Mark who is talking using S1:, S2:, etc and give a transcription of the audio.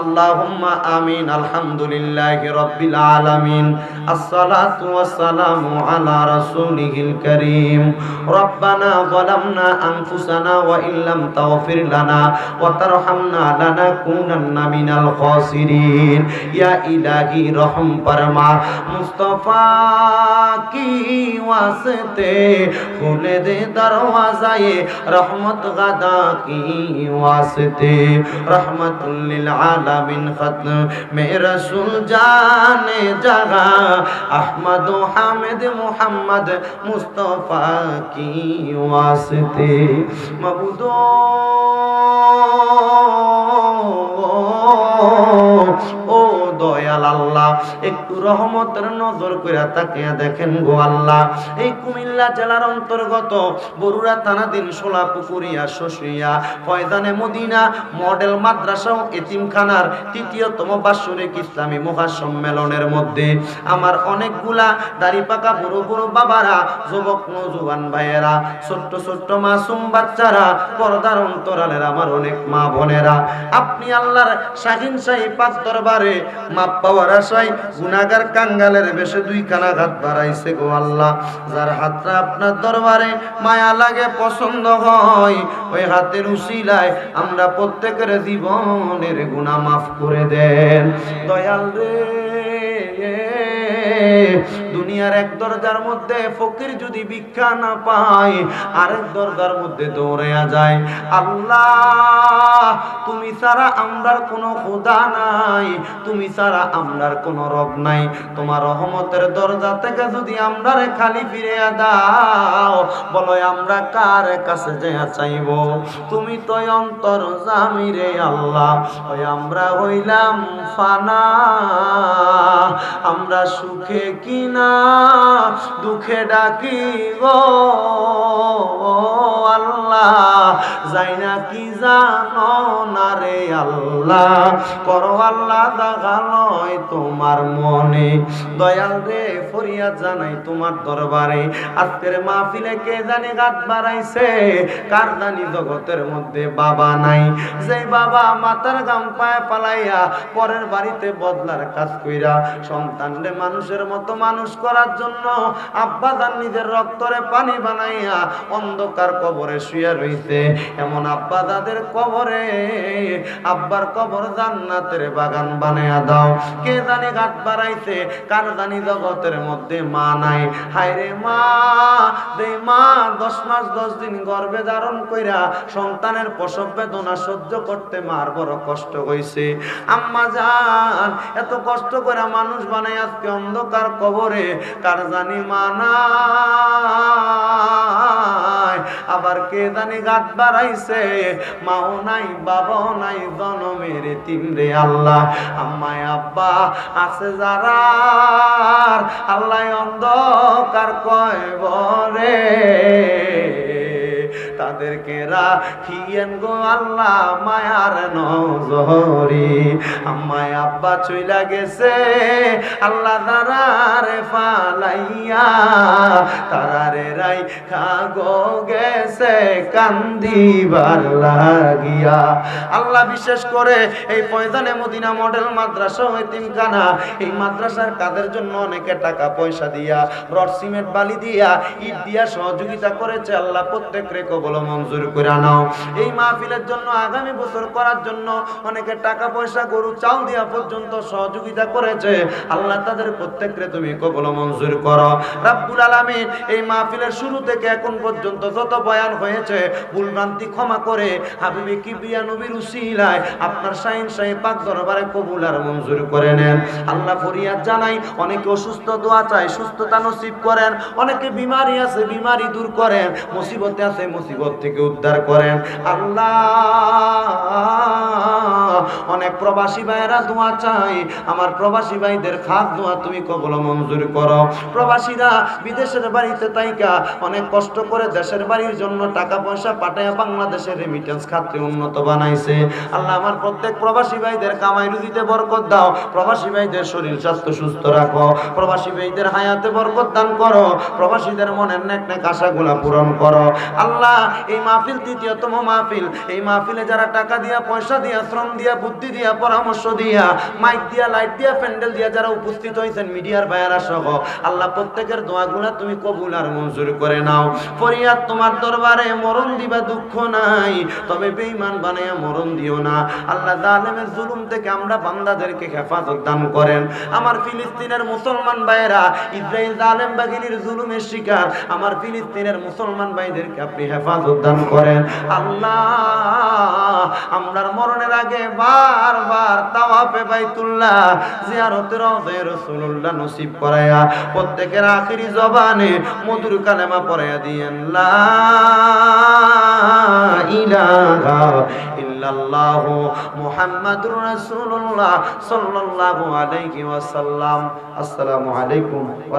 S1: আল্লাহুম্মা আমিন, আলহামদুলিল্লাহি রাব্বিল আলামিন, আসসালাতু ওয়াসসালামু আলা রাসূলিহিল কারীম। রব্বানা যালামনা আনফুসানা ওয়া ইল্লাম তাগফির লানা ওয়া তারহামনা লানাকুনান্না মিনাল খাসিরিন। ইয়া ইলাহি রহম ফরমা মুস্তাফা কি ওয়াসতে, খুলে দে দরওয়াজায়ে, রহমত গাদা কি ওয়াসতে, রহমাতুল লিল আলামিন খতমে। রসুল জানে জাগা আহমদ হামিদ মোহাম্মদ মুস্তফা কি ওয়াসতে। মবুদো একটু রহমতের নজর করে তাকিয়া দেখেন গো আল্লাহ। এই কুমিল্লা জেলার অন্তর্গত বরুড়া থানাধীন সোলা পুকুরিয়া শশিয়া ফয়দানে মদিনা, মডেল মাদ্রাসা ও এতিমখানার তৃতীয়তম বাৎসরিক ইসলামী মহাসম্মেলনের মধ্যে। আমার অনেকগুলা দাড়ি পাকা বুড়ো বুড়ো বাবারা, যুবক নজুয়ান ভাইয়েরা, ছোট্ট ছোট্ট মাসুম বাচ্চারা, পর্দার অন্তরালের আমার অনেক মা বোনেরা। আপনি আল্লাহর শাহিন শাহী পাক দরবারে মাপ পাওয়ার আশায় গুনাগার কাঙ্গালের বেশে দুইখানা হাত বাড়াইছে গো আল্লাহ। যার হাতটা আপনার দরবারে মায়া লাগে, পছন্দ হয়, ওই হাতের উশিলায় আমরা প্রত্যেকের জীবনের গুণা মাফ করে দেন। দয়াল রে। দুনিয়ার এক দরজার মধ্যে ফকির যদি ভিক্ষা না পায়, আরেক দরজার মধ্যে দৌড়াইয়া যায়। আল্লাহ, তুমি ছাড়া আমরার কোনো খোদা নাই, তুমি ছাড়া আমরার কোনো রব নাই। তোমার রহমতের দরজা থেকে যদি আমরারে খালি ফিরে দাও, বলো আমরা কার কাছে যেয়া চাইব? তুমি তো অন্তর জামি রে আল্লাহ, ওই আমরা হইলাম ফানা। আমরা সুখে কিনা দুঃখে ডাকি গো আল্লাহ, যাই না কি জানো না রে আল্লাহ? করো আল্লাহ দাগালয় তোমার মনে। দয়াল রে, ফরিয়াদ জানাই তোমার দরবারে। আজকের মাহফিলে কে জানি গাত বাড়াইছে? কার জানি জগতের মধ্যে বাবা নাই। যে বাবা মাতার গাম পায়ে পালাইয়া পরের বাড়িতে বদলার কাজ কইরা সন্তানরে মানুষের মতো মানুষ করার জন্য আব্বা যান নিজের রক্তরে পানি বানাইয়া অন্ধকার কবরে শুয়ে রইছে। এমন আব্বা দাদের কবরে, আব্বার কবর জান্নাতের বাগান বানাইয়া দাও। কে জানি ঘাট বাড়াইছে, কার জানি জগতের মধ্যে মা নাই। হায়রে মা দে মা, দশ মাস, দশ দিন গর্ভে ধারণ কইরা সন্তানের প্রসব বেদনা সহ্য করতে মার বড় কষ্ট হইছে। আম্মা জান এত কষ্ট করে মানুষ বানাই আজকে অন্ধকার কবরে, কার জানি মানায়? আবার কে জানি গাত বাড়াইছে? মাও নাই, বাবাও নাই, জনমের তিমরে আল্লাহ। আম্মায়, আব্বা আছে যারা আল্লাহ অন্ধকার কয় বরে। তাদেরকে রাখিয়েন গো আল্লাহ মায়ার নজরে। আম্মায় আব্বা চইলা গেছে, আল্লাহ তারারে ফালাইয়া তারারে রাই খাগো গেছে, কান্দিবার লাগিয়া। আল্লাহ বিশেষ করে এই পয়দানে মদিনা মডেল মাদ্রাসা এতিমখানা এই মাদ্রাসার কাদের জন্য অনেকে টাকা পয়সা দিয়া, রড, সিমেন্ট, বালি দিয়া, ইট দিয়া সহযোগিতা করেছে, আল্লাহ প্রত্যেক রে কবল মঞ্জুর করে নাও। এই মাহফিলের জন্য, আগামী বছর করার জন্য অনেকে টাকা পয়সা, গরু, চাল দেওয়া পর্যন্ত সহযোগিতা করেছে। আল্লাহ তাদের প্রত্যেকরে তুমি কবল মঞ্জুর করো। রাব্বুল আলামিন, এই মাহফিলের শুরু থেকে এখন পর্যন্ত যত বয়ান হয়েছে, ভুলভ্রান্তি ক্ষমা করে হাবিবি কিবরিয়া নবীর উসিলায় আপনার শাহিন শাহী পাক দরবারে কবুল আর মঞ্জুর করে নেন। আল্লাহ ফরিয়াদ জানাই, অনেকে অসুস্থ দোয়া চায়, সুস্থতা নসিব করেন, অনেকে বিমারি আছে, বিমারি দূর করেন, মুসিবতে আছে, মুসিবত থেকে উদ্ধার করেন। আল্লাহ, অনেক প্রবাসী ভাইয়েরা দোয়া চাই আমার প্রবাসী ভাইদের খাস দোয়া তুমি কবল মঞ্জুর করো। প্রবাসীরা বিদেশের বাড়িতে তাইকা অনেক কষ্ট করে দেশের বাড়ির জন্য টাকা পয়সা পাঠায় বাংলাদেশের রেমিটেন্স খাতে উন্নত বানাইছে। আল্লাহ, আমার প্রত্যেক প্রবাসী ভাইদের কামাই রুজিতে বরকত দাও। প্রবাসী ভাইদের শরীর স্বাস্থ্য সুস্থ রাখো। প্রবাসী ভাইদের হায়াতে বরকত দান করো। প্রবাসীদের মনের নেক নেক আশাগুলা পূরণ করো। আল্লাহ এই মাহফিল তৃতীয়তম মাহফিল। এই মাহফিলে যারা টাকা দিয়া, পয়সা দিয়া, শ্রম দিয়া, বুদ্ধি দিয়া, পরামর্শ দিয়া মাইক দিয়া লাইট দিয়া, প্যান্ডেল দিয়া যারা উপস্থিত হয়েছেন, মিডিয়ার ভাইয়ারা সহ, আল্লাহ প্রত্যেকের দোয়াগুলা তুমি কবুল আর মঞ্জুর করে নাও। ফরিয়াদ তোমার দরবারে, মরণ দিবা দুঃখ নাই, তবে বেঈমান বানাইয়া মরণ দিও না। আল্লাহ জালেমের জুলুম থেকে আমরা বান্দাদেরকে হেফাজত দান করেন। আমার ফিলিস্তিনের মুসলমান ভাইয়েরা ইসরায়েল জালেম বাগিনীর জুলুমের শিকার। আমার ফিলিস্তিনের মুসলমান ভাইদেরকে আপনি হেফাজত দান করেন। আল্লাহ, আমরার মরণের আগে বারবার তাওয়াফে বাইতুল্লাহ জিয়ারতে রওজায়ে রাসূলুল্লাহ নসিব করায়া প্রত্যেকের আখিরি জবানে মধুর কালেমা পড়ায়া দিয়েন, লা ইলাহা ইল্লাল্লাহ মুহাম্মাদুর রাসূলুল্লাহ সাল্লাল্লাহু আলাইহি ওয়াসাল্লাম। আসসালামু আলাইকুম ওয়া